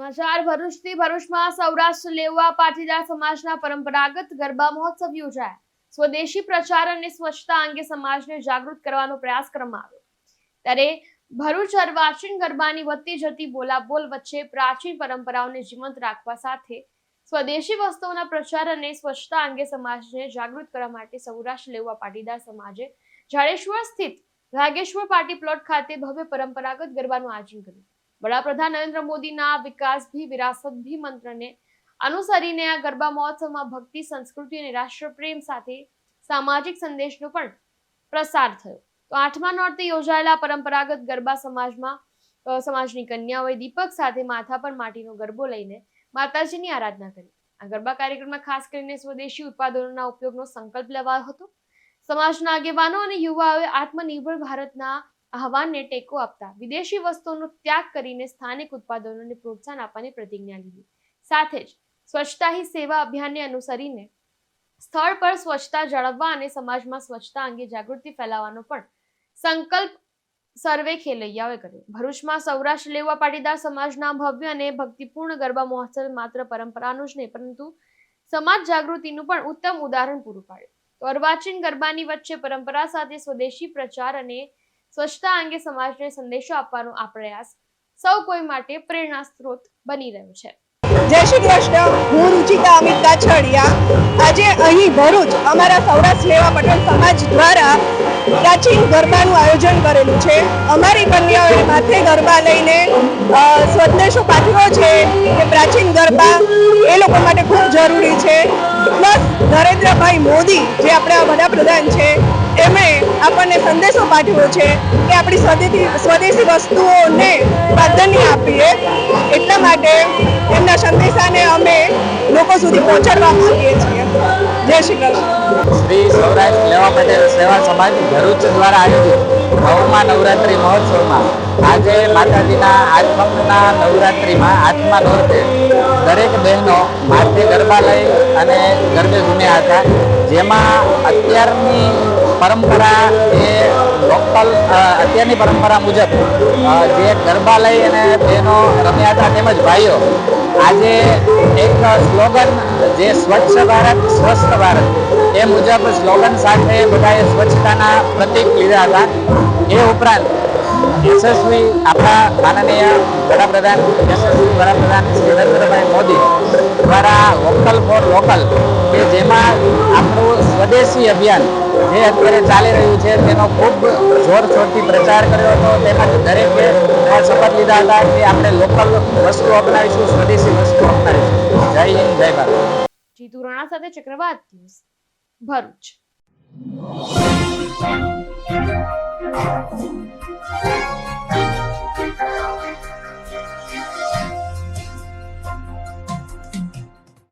સમાચાર, ભરૂચથી ભરૂચમાં સૌરાષ્ટ્ર લેવા પાટીદાર સમાજના પરંપરાગત ગરબા મહોત્સવ યોજાયા. સ્વદેશી પ્રચાર અને સ્વચ્છતા અંગે સમાજને જાગૃત કરવાનો પ્રયાસ કરવામાં આવ્યો. ત્યારે ભરૂચ અર્વાચીન ગરબાની વધતી જતી બોલાબોલ વચ્ચે પ્રાચીન પરંપરાઓને જીવંત રાખવા સાથે સ્વદેશી વસ્તુઓના પ્રચાર અને સ્વચ્છતા અંગે સમાજને જાગૃત કરવા માટે સૌરાષ્ટ્ર લેવા પાટીદાર સમાજે જાડેશ્વર સ્થિત રાગેશ્વર પાર્ટી પ્લોટ ખાતે ભવ્ય પરંપરાગત ગરબાનું આયોજન કર્યું. વડાપ્રધાન નરેન્દ્ર મોદીના વિકાસ ભી વિરાસત ભી મંત્રને અનુસરીને આ ગરબા મહોત્સવમાં ભક્તિ, સંસ્કૃતિ અને રાષ્ટ્રપ્રેમ સાથે સામાજિક સંદેશનો પણ પ્રસાર થયો. તો આઠમા નોરતે યોજાયેલા પરંપરાગત ગરબા સમાજમાં સમાજની કન્યાઓએ દીપક સાથે માથા પર માટીનો ગરબો લઈને માતાજીની આરાધના કરી. આ ગરબા કાર્યક્રમમાં ખાસ કરીને સ્વદેશી ઉત્પાદનોના ઉપયોગનો સંકલ્પ લેવાયો હતો. સમાજના આગેવાનો અને યુવાઓએ આત્મનિર્ભર ભારતના આહવાનને ટેકો આપતા વિદેશી વસ્તુઓનો ત્યાગ કરીને સ્થાનિક ઉત્પાદનોને પ્રોત્સાહન આપવાની પ્રતિજ્ઞા લીધી. સાથે જ સ્વચ્છતા હી સેવા અભિયાનને અનુસરીને સ્થળ પર સ્વચ્છતા જાળવવા અને સમાજમાં સ્વચ્છતા અંગે જાગૃતિ ફેલાવવાનો પણ સંકલ્પ સર્વે ખેલૈયાઓએ કર્યો. ભરૂચમાં સૌરાષ્ટ્ર લેવા પાટીદાર સમાજના ભવ્ય અને ભક્તિપૂર્ણ ગરબા મહોત્સવ માત્ર પરંપરાનું જ નહીં, પરંતુ સમાજ જાગૃતિનું પણ ઉત્તમ ઉદાહરણ પૂરું પાડ્યું. અર્વાચીન ગરબાની વચ્ચે પરંપરા સાથે સ્વદેશી પ્રચાર અને સ્વચ્છતા અંગે સમાજને સંદેશો આપવાનો આ પ્રયાસ સૌ કોઈ માટે પ્રેરણા સ્ત્રોત બની રહ્યો છે. જય શ્રી કૃષ્ણ. હું રુચિતા અમિત કાછડિયા. આજે અહીં ભરૂચ અમારા સૌરાષ્ટ્ર લેવા પટેલ સમાજ દ્વારા પ્રાચીન ગરબાનું આયોજન કરેલું છે. અમારી કન્યાઓએ માથે ગરબા લઈને સ્વદેશો પાઠવ્યો છે કે પ્રાચીન ગરબા એ લોકો માટે ખૂબ જરૂરી છે. પ્લસ નરેન્દ્રભાઈ મોદી જે આપણા વડાપ્રધાન છે આપણને સંદેશો પાઠવ્યો છે કે આપણી સ્વદેશી સ્વદેશી વસ્તુઓને પ્રાધાન્ય આપીએ. એટલા માટે એમના સંદેશાને અમે લોકો સુધી પહોંચાડવા માંગીએ છીએ. જય શ્રી કૃષ્ણ. શ્રી સૌરાષ્ટ્ર લેવા પટેલ સેવા સમાજ ભરૂચ દ્વારા આયોજિત નવમા નવરાત્રિ મહોત્સવમાં આજે માતાજીના આત્મના નવરાત્રિમાં આત્મા નોરતે દરેક બહેનો માથે ગરબા લઈ અને ગરબે ઘૂમ્યા હતા. જેમાં અત્યારની પરંપરા એ લોકલ અત્યારની પરંપરા મુજબ જે ગરબા લઈ અને બહેનો રમ્યા હતા તેમજ ભાઈઓ, આજે એક સ્લોગન જે સ્વચ્છ ભારત, સ્વસ્થ ભારત, એ મુજબ સ્લોગન સાથે બધાએ સ્વચ્છતાના પ્રતિક લીધા હતા. એ ઉપરાંત યશસ્વી આપણા માનનીય વડાપ્રધાન, યશસ્વી વડાપ્રધાન શ્રી નરેન્દ્રભાઈ મોદી દ્વારા વોકલ ફોર લોકલ, કે જેમાં આપણું સ્વદેશી અભિયાન જે અત્યારે ચાલી રહ્યું છે, તેનો ખૂબ જોરશોરથી પ્રચાર કર્યો હતો. તેમજ દરેકે શપથ લીધા હતા કે આપણે લોકલ વસ્તુ અપનાવીશું, સ્વદેશી વસ્તુ અપનાવીશું. જય હિન્દ, જય ભારત. જીતુ રાણા સાથે ચક્રવાત ન્યૂઝ, ભરૂચ.